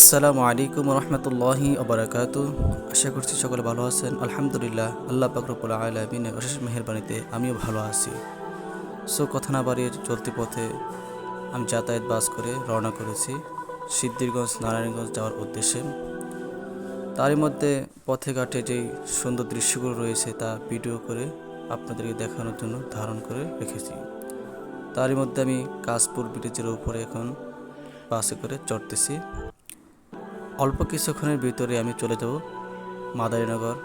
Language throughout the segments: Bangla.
আসসালামু আলাইকুম রহমতুল্লাহি আবরাকাতু আশা করছি সকলে ভালো আছেন। আলহামদুলিল্লাহ, আল্লাহ পাকরবুল আলমিনের অশেষ মেহরবানিতে আমিও ভালো আছি। সো কথা না বাড়িয়ে চলতি পথে আমি যাতায়াত বাস করে রওনা করেছি সিদ্ধিরগঞ্জ, নারায়ণগঞ্জ যাওয়ার উদ্দেশ্যে। তারই মধ্যে পথে ঘাটে যেই সুন্দর দৃশ্যগুলো রয়েছে তা ভিডিও করে আপনাদেরকে দেখানোর জন্য ধারণ করে রেখেছি। তারই মধ্যে আমি কাশপুর ব্রিজের উপরে এখন বাসে করে চড়তেছি। অল্প কিছুক্ষণের ভিতরে আমি চলে যাব মাদারীনগর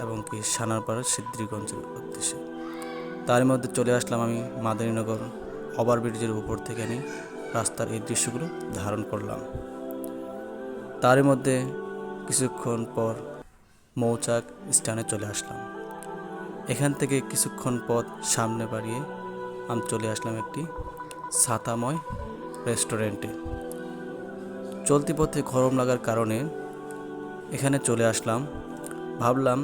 এবং কি সানারপাড়া সিদ্ধিরগঞ্জের উদ্দেশ্যে। তার মধ্যে চলে আসলাম আমি মাদারীনগর ওভারব্রিজের উপর থেকে আমি রাস্তার এই দৃশ্যগুলো ধারণ করলাম। তার মধ্যে কিছুক্ষণ পর মৌচাক স্ট্যান্ডে চলে আসলাম। এখান থেকে কিছুক্ষণ পথ সামনে বাড়িয়ে আমি চলে আসলাম একটি ছাতাময় রেস্টুরেন্টে। চলতি পথে গরম লাগার কারণে এখানে চলে আসলাম। ভাবলাম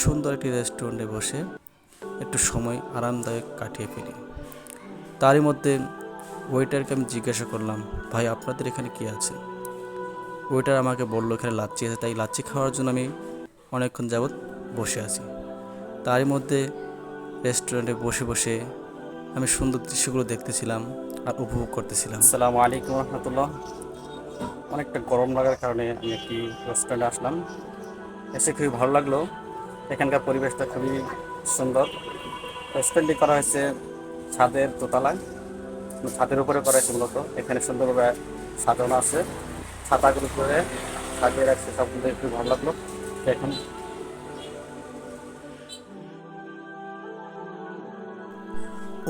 সুন্দর একটি রেস্টুরেন্টে বসে একটু সময় আরামদায়ক কাটিয়ে ফেলি। তারই মধ্যে ওয়েটারকে আমি জিজ্ঞাসা করলাম, ভাই, আপনাদের এখানে কি আছে? ওয়েটার আমাকে বলল, এখানে লাচ্ছি আছে। তাই লাচ্ছি খাওয়ার জন্য আমি অনেকক্ষণ যাবৎ বসে আছি। তারই মধ্যে রেস্টুরেন্টে বসে বসে আমি সুন্দর দৃশ্যগুলো দেখতেছিলাম আর উপভোগ করতেছিলাম। আসসালামু আলাইকুম রহমতুল্লাহ। অনেকটা গরম লাগার কারণে আমি একটি রেস্টুরেন্টে আসলাম। এসে খুবই ভালো লাগল। এখানকার পরিবেশটা খুবই সুন্দর। রেস্টুরেন্টটি করা হয়েছে ছাদের দোতলায়। ছাদের উপরে করা হয়েছে মূলত। এখানে সুন্দরভাবে সাজানো আছে। ছাতাগুলো করে সাজিয়ে রাখছে। সবগুলো খুবই ভালো লাগল। এখন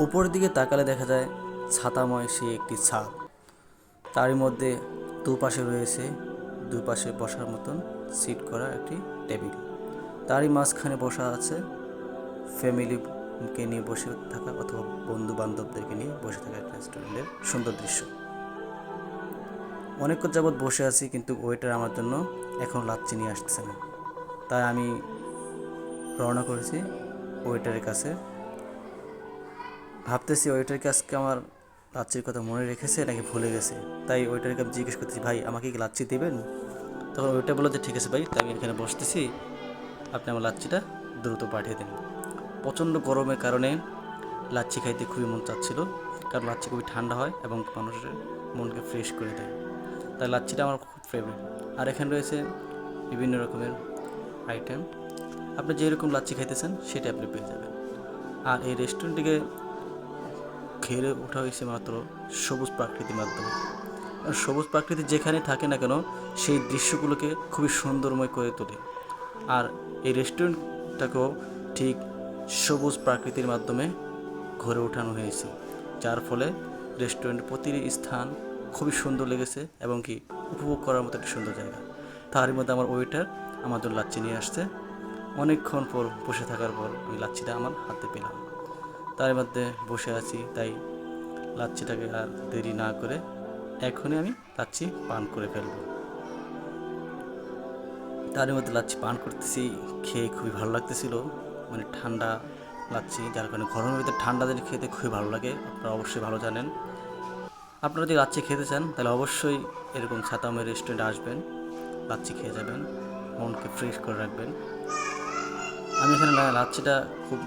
উপরের দিকে তাকালে দেখা যায় ছাতাময় সে একটি ছাদ। তারই মধ্যে দুপাশে রয়েছে, দুপাশে বসার মতন সিট করা একটি টেবিল তারই মাঝখানে বসা আছে ফ্যামিলিকে নিয়ে বসে থাকা অথবা বন্ধু বান্ধবদেরকে নিয়ে বসে থাকা একটা রেস্টুরেন্টের সুন্দর দৃশ্য। অনেকক্ষণ যাবৎ বসে আছি কিন্তু ওয়েটার আমার জন্য এখন লাচ্ছি নিয়ে আসতেছে না। তাই আমি রওনা করেছি ওয়েটারের কাছে। ভাবতেছি ওইটারকে আজকে আমার লাচ্ছির কথা মনে রেখেছে, নাকি ভুলে গেছে? তাই ওইটারকে আমি জিজ্ঞেস করতেছি, ভাই, আমাকে কি লাচ্ছি দেবেন? তখন ওইটা বলল যে, ঠিক আছে ভাই আমি এখানে বসতেছি। আপনি আমার লাচ্ছিটা দ্রুত পাঠিয়ে দিন। প্রচণ্ড গরমের কারণে লাচ্ছি খাইতে খুবই মন চাচ্ছিল, কারণ লাচ্ছি খুবই ঠান্ডা হয় এবং মানুষের মনকে ফ্রেশ করে দেয়। তাই লাচ্ছিটা আমার খুব ফেভারিট আর এখানে রয়েছে বিভিন্ন রকমের আইটেম আপনি যেরকম লাচ্ছি খাইতেছেন সেটা আপনি পেয়ে যাবেন। আর এই রেস্টুরেন্টটিকে ঘেরে ওঠা হয়েছে মাত্র সবুজ প্রাকৃতির মাধ্যমে। সবুজ প্রাকৃতি যেখানে থাকে না কেন, সেই দৃশ্যগুলোকে খুবই সুন্দরময় করে তোলে। আর এই রেস্টুরেন্টটাকেও ঠিক সবুজ প্রাকৃতির মাধ্যমে ঘরে ওঠানো হয়েছে, যার ফলে রেস্টুরেন্ট প্রতিটি স্থান খুবই সুন্দর লেগেছে এবং কি উপভোগ করার মতো একটি সুন্দর জায়গা। তারই মধ্যে আমার ওয়েটার আমার জন্য লাচ্ছি নিয়ে আসছে। অনেকক্ষণ পর বসে থাকার পর আমি লাচ্ছিটা আমার হাতে পেলাম। তার মধ্যে বসে আছি, তাই লাচ্ছিটাকে আর দেরি না করে এখনই আমি লাচ্ছি পান করে ফেলব। তার মধ্যে লাচ্ছি পান করতেছি, খেয়ে খুবই ভালো লাগতেছিল। মানে ঠান্ডা লাচ্ছি, যার কারণে গরমের ভিতরে ঠান্ডা দিলে খেতে খুবই ভালো লাগে, আপনারা অবশ্যই ভালো জানেন। আপনারা যদি লাচ্ছি খেতে চান, তাহলে অবশ্যই এরকম ছাতামের রেস্টুরেন্টে আসবেন, লাচ্ছি খেয়ে যাবেন, মনকে ফ্রেশ করে রাখবেন। আমি এখানে লাচ্ছিটা খুব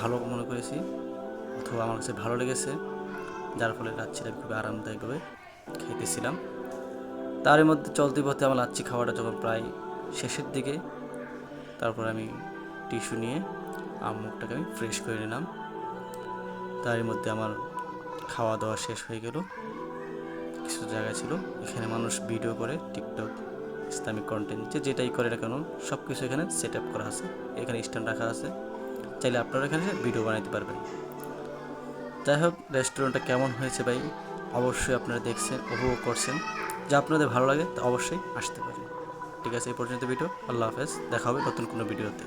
ভালো মনে করেছি, অথবা আমার কাছে ভালো লেগেছে, যার ফলে লাচ্ছিটা আমি খুবই আরামদায়কভাবে খাইতেছিলাম তার মধ্যে চলতি পথে আমার লাচ্ছি খাওয়াটা যখন প্রায় শেষের দিকে, তারপর আমি টিস্যু নিয়ে আমার মুখটাকে আমি ফ্রেশ করে নিলাম। তারই মধ্যে আমার খাওয়া দাওয়া শেষ হয়ে গেল। কিছু জায়গা ছিল, এখানে মানুষ ভিডিও করে, টিকটক, ইসলামিক কন্টেন্ট যে যেটাই করে না কেন সব কিছু এখানে সেট আপ করা আছে, এখানে স্ট্যান্ড রাখা আছে। চাইলে আপনারা এখানে ভিডিও বানাতে পারবেন। যাই হোক রেস্টুরেন্টটা কেমন হয়েছে ভাই? অবশ্যই আপনারা দেখছেন, উপভোগ করছেন। যা আপনাদের ভালো লাগে তা অবশ্যই আসতে পারেন। ঠিক আছে, এই পর্যন্ত ভিডিও আল্লাহ হাফেজ। দেখা হবে নতুন কোনো ভিডিওতে